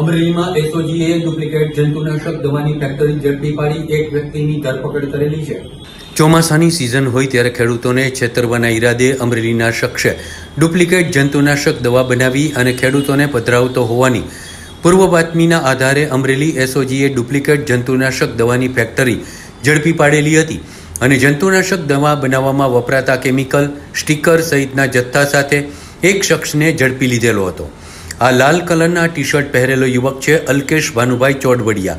અમરેલીમાં એસઓજીએ ડુપ્લિકેટ જંતુનાશક દવાની ફેક્ટરી ઝડપી પાડી એક વ્યક્તિની ધરપકડ કરેલી છે. ચોમાસાની સિઝન હોય ત્યારે ખેડૂતોને છેતરવાના ઈરાદે અમરેલીના શખ્સે ડુપ્લિકેટ જંતુનાશક દવા બનાવી અને ખેડૂતોને પધરાવતો હોવાની પૂર્વ બાતમીના આધારે અમરેલી એસઓજીએ ડુપ્લિકેટ જંતુનાશક દવાની ફેક્ટરી ઝડપી પાડેલી હતી અને જંતુનાશક દવા બનાવવામાં વપરાતા કેમિકલ, સ્ટીકર સહિતના જથ્થા સાથે એક શખ્સને ઝડપી લીધેલો હતો. આ લાલ કલરના ટી શર્ટ પહેરેલો યુવક છે અલ્કેશ ભાનુભાઈ ચોડવડિયા.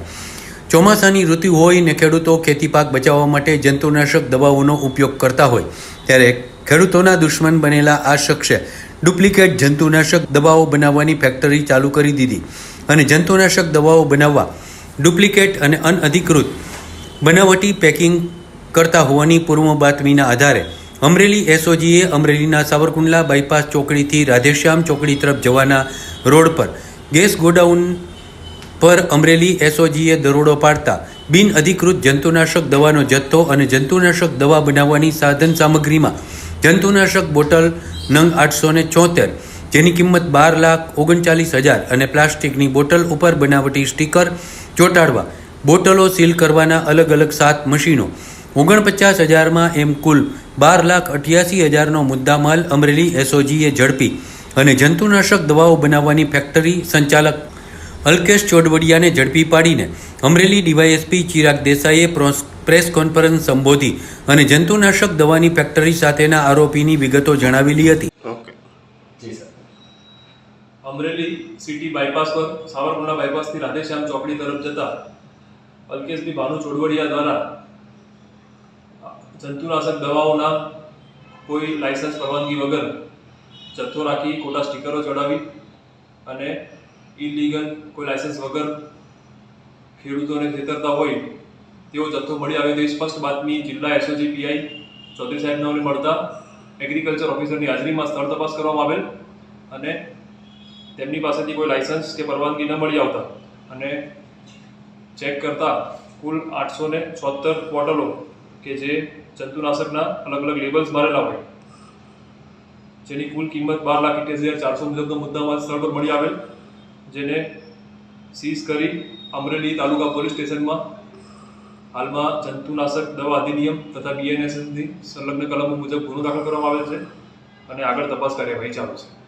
ચોમાસાની ઋતુ હોય ને ખેડૂતો ખેતી પાક બચાવવા માટે જંતુનાશક દવાઓનો ઉપયોગ કરતા હોય, ત્યારે ખેડૂતોના દુશ્મન બનેલા આ શખ્સે ડુપ્લિકેટ જંતુનાશક દવાઓ બનાવવાની ફેક્ટરી ચાલુ કરી દીધી અને જંતુનાશક દવાઓ બનાવવા ડુપ્લિકેટ અને અનઅધિકૃત બનાવટી પેકિંગ કરતા હોવાની પૂર્વ બાતમીના આધારે અમરેલી એસઓજીએ અમરેલીના સાવરકુંડલા બાયપાસ ચોકડીથી રાધેશ્યામ ચોકડી તરફ જવાના રોડ પર ગેસ ગોડાઉન પર અમરેલી એસઓજીએ દરોડો પાડતા બિન અધિકૃત જંતુનાશક દવાનો જથ્થો અને જંતુનાશક દવા બનાવવાની સાધન સામગ્રીમાં જંતુનાશક બોટલ નંગ આઠસો ને જેની કિંમત બાર લાખ ઓગણચાલીસ હજાર અને પ્લાસ્ટિકની બોટલ ઉપર બનાવટી સ્ટીકર ચોંટાડવા, બોટલો સીલ કરવાના અલગ અલગ સાત મશીનો ઓગણપચાસ હજારમાં એમ કુલ બાર લાખ અઠ્યાસી હજારનો મુદ્દામાલ અમરેલી એસઓજીએ ઝડપી અને જંતુનાશક દવાઓ બનાવવાની ફેક્ટરી સંચાલક અલ્કેશ ચોડવડિયાને ઝડપી પાડીને અમરેલી ડીવાયએસપી ચિરાગ દેસાઈએ પ્રોસ- પ્રેસ કોન્ફરન્સ સંબોધી અને જંતુનાશક દવાની ફેક્ટરી સાથેના આરોપીની વિગતો જણાવેલી હતી. ઓકે. જી સર. અમરેલી સિટી બાયપાસ પર સાવરકુંડલા બાયપાસથી રાધેશ્યામ ચોકડી તરફ જતા અલ્કેશની ભાનુ ચોડવડિયા દ્વારા જંતુનાશક દવાઓના કોઈ લાયસન્સ પરવાનગી વગર જથ્થો રાખી ખોટા સ્ટીકરો ચડાવી અને ઇલીગલ કોઈ લાયસન્સ વગર ખેડૂતોને છેતરતા હોય તેવો જથ્થો મળી આવે તેવી સ્પષ્ટ બાતમી જિલ્લા એસઓજી પીઆઈ ચૌધરી સાહેબને મળતા એગ્રીકલ્ચર ઓફિસરની હાજરીમાં સ્થળ તપાસ કરવામાં આવેલ અને તેમની પાસેથી કોઈ લાયસન્સ કે પરવાનગી ન મળી આવતા. અને ચેક કરતા કુલ આઠસો ને છોતેર બોટલો કે જે જંતુનાશકના અલગ અલગ લેબલ્સ મારેલા હોય. જેની કુલ કિંમત બાર લાખ ઇઠ્યાસી હજાર ચારસો મુજબનો મુદ્દામાં સ્થળ પર મળી આવેલ, જેને સીઝ કરી અમરેલી તાલુકા પોલીસ સ્ટેશનમાં હાલમાં જંતુનાશક દવા અધિનિયમ તથા બીએનએસની સંલગ્ન કલમો મુજબ ગુનો દાખલ કરવામાં આવેલ છે અને આગળ તપાસ કાર્યવાહી ચાલુ છે.